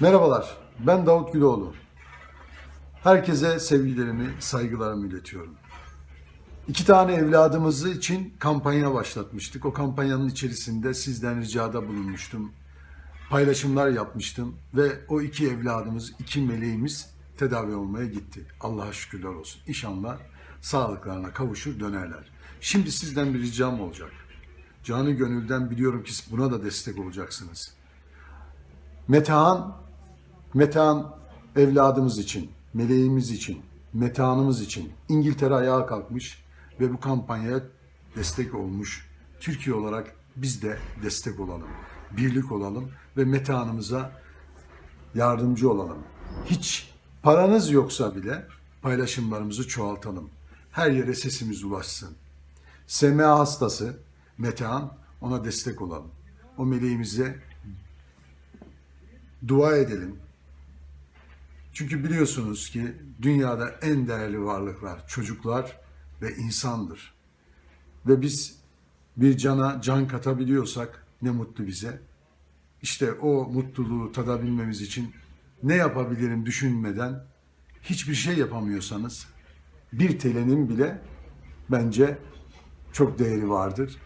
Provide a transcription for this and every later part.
Merhabalar, ben Davut Güloğlu. Herkese sevgilerimi, saygılarımı iletiyorum. İki tane evladımızı için kampanya başlatmıştık. O kampanyanın içerisinde sizden ricada bulunmuştum. Paylaşımlar yapmıştım ve o iki evladımız, iki meleğimiz tedavi olmaya gitti. Allah'a şükürler olsun. İnşallah sağlıklarına kavuşur dönerler. Şimdi sizden bir ricam olacak. Canı gönülden biliyorum ki buna da destek olacaksınız. Metehan, Metehan evladımız için, meleğimiz için, metehanımız için İngiltere ayağa kalkmış ve bu kampanyaya destek olmuş. Türkiye olarak biz de destek olalım, birlik olalım ve metehanımıza yardımcı olalım. Hiç paranız yoksa bile paylaşımlarımızı çoğaltalım. Her yere sesimiz ulaşsın. SMA hastası Metehan ona destek olalım. O meleğimize dua edelim. Çünkü biliyorsunuz ki dünyada en değerli varlıklar çocuklar ve insandır. Ve biz bir cana can katabiliyorsak ne mutlu bize. İşte o mutluluğu tadabilmemiz için ne yapabilirim düşünmeden hiçbir şey yapamıyorsanız bir TL'nin bile bence çok değeri vardır.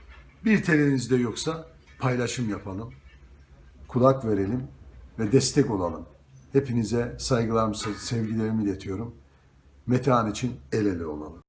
Bir TL'niz de yoksa paylaşım yapalım kulak verelim ve destek olalım. Hepinize saygılarımı, sevgilerimi iletiyorum. Metehan için el ele olalım.